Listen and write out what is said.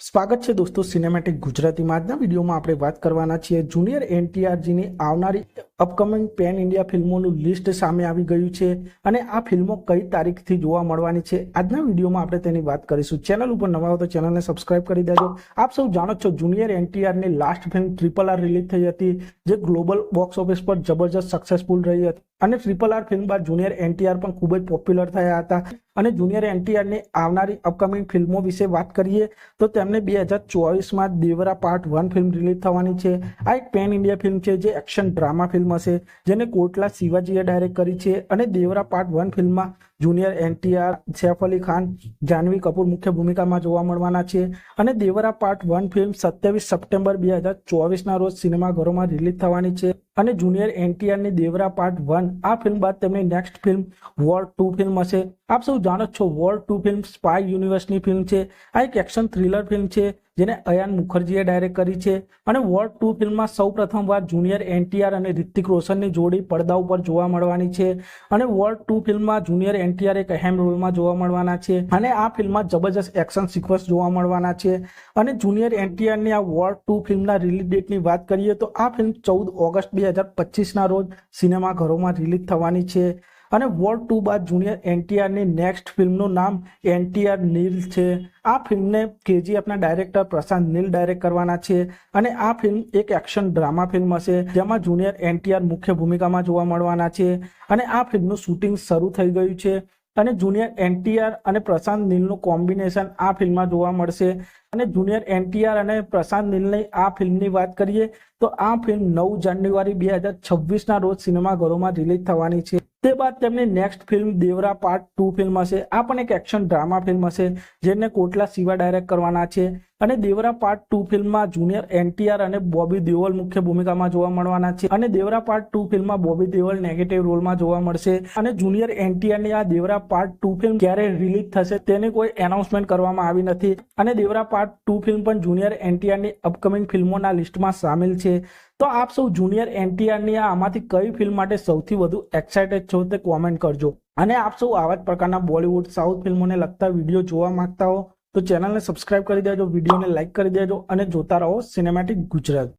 સ્વાગત છે દોસ્તો સિનેમેટિક ગુજરાતીમાં. આજના વિડીયોમાં આપણે વાત કરવાના છીએ જુનિયર એનટીઆરજીની આવનારી અપકમિંગ પેન ઇન્ડિયા ફિલ્મોનું લિસ્ટ સામે આવી ગયું છે અને આ ફિલ્મો કઈ તારીખથી જોવા મળવાની છે આજના વિડીયોમાં આપણે તેની વાત કરીશું. ચેનલ ઉપર નવા હો તો ચેનલને સબસ્ક્રાઇબ કરી દેજો. આપ સૌ જાણો છો junior એનટીઆરની last film triple R release થઈ હતી, જે ગ્લોબલ બોક્સ ઓફિસ પર જબરજસ્ત સક્સેસફુલ રહી હતી. અને ટ્રિપલ આર ફિલ્મ બાદ જુનિયર એનટીઆર પણ ખૂબ જ પોપ્યુલર થયા હતા. અને જુનિયર એનટીઆરની આવનારી અપકમિંગ ફિલ્મો વિશે વાત કરીએ તો તેમને બે હજાર ચોવીસમાં Devara part one film release થવાની છે. આ એક પેન ઇન્ડિયા ફિલ્મ છે, જે એક્શન ડ્રામા ફિલ્મ હશે જેને કોટલા શિવાજીએ ડાયરેક્ટ કરી છે. અને દેવરા પાર્ટ વન ફિલ્મમાં જુનિયર એનટીઆર સૈફ અલી ખાન જાહ્નવી કપૂર મુખ્ય ભૂમિકામાં જોવા મળવાના છે. અને દેવરા પાર્ટ વન ફિલ્મ સત્યાવીસ સપ્ટેમ્બર બે હજાર ચોવીસના રોજ સિનેમાઘરોમાં રિલીઝ થવાની છે. અને જુનિયર એનટીઆરની દેવરા પાર્ટ વન આ ફિલ્મ બાદ તેમની next film war two film હશે. આપ સૌ જાણો છો વોર ટુ ફિલ્મ સ્પાય યુનિવર્સની ફિલ્મ છે. આ એક એક્શન થ્રિલર ફિલ્મ છે, જેને અયાન મુખર્જીએ ડાયરેક્ટ કરી છે. અને વોર ટુ ફિલ્મમાં સૌ પ્રથમવાર જુનિયર એનટીઆર અને રિતિક રોશનની જોડી પડદા ઉપર જોવા મળવાની છે. અને વોર ટુ ફિલ્મમાં જુનિયર એનટીઆર એક અહેમ રોલમાં જોવા મળવાના છે અને આ ફિલ્મમાં જબરજસ્ત એક્શન સિક્વન્સ જોવા મળવાના છે. અને જુનિયર એનટીઆરની આ વોર ટુ ફિલ્મના રિલીઝ ડેટની વાત કરીએ તો આ ફિલ્મ ચૌદ ઓગસ્ટ બે હજાર પચીસના રોજ સિનેમાઘરોમાં રિલીઝ થવાની છે. અને વોર્ડ ટુ બાદ જુનિયર એનટીઆરની નેક્સ્ટ ફિલ્મનું નામ એનટીઆર નીલ છે. આ ફિલ્મને કેજીએફના ડાયરેક્ટર પ્રશાંત નીલ ડાયરેક્ટ કરવાના છે અને આ ફિલ્મ એક એક્શન ડ્રામા ફિલ્મ હશે, જેમાં જુનિયર એનટીઆર મુખ્ય ભૂમિકામાં જોવા મળવાના છે અને આ ફિલ્મનું શૂટિંગ શરૂ થઈ ગયું છે અને જુનિયર એનટીઆર અને પ્રશાંત નીલનું કોમ્બિનેશન આ ફિલ્મમાં જોવા મળશે. અને જુનિયર એનટીઆર અને પ્રશાંત નીલની આ ફિલ્મની વાત કરીએ, તો આ ફિલ્મ નવ જાન્યુઆરી બે હજાર છવ્વીસના રોજ સિનેમાઘરોમાં રિલીઝ થવાની છે. તે બાદ તેમની next film Devara part two film હશે. આ પણ એક એક્શન ડ્રામા ફિલ્મ હશે, જેને કોટલા શિવા ડાયરેક્ટ કરવાના છે. અને દેવરા પાર્ટ ટુ ફિલ્મમાં જુનિયર એનટીઆર અને બોબી દેઓલ મુખ્ય ભૂમિકામાં જોવા મળવાના છે. અને દેવરા પાર્ટ ટુ ફિલ્મમાં બોબી દેઓલ નેગેટિવ રોલમાં જોવા મળશે. અને જુનિયર એનટીઆરની આ દેવરા પાર્ટ ટુ ફિલ્મ ક્યારે રિલીઝ થશે તેની કોઈ એનાઉન્સમેન્ટ કરવામાં આવી નથી. અને દેવરા પાર્ટ ટુ ફિલ્મ પણ જુનિયર એનટીઆરની અપકમિંગ ફિલ્મોના લિસ્ટમાં સામેલ છે. તો આપ સૌ જુનિયર એનટીઆરની આ આમાંથી કઈ ફિલ્મ માટે સૌથી વધુ એક્સાઇટેડ છો તે કોમેન્ટ કરજો. અને આપ સૌ આવા જ પ્રકારના બોલિવૂડ સાઉથ ફિલ્મોને લગતા વીડિયો જોવા માંગતા હો તો ચેનલને સબસ્ક્રાઇબ કરી દેજો વિડીયોને લાઇક કરી દેજો અને જોતા રહો સિનેમેટિક ગુજરાત.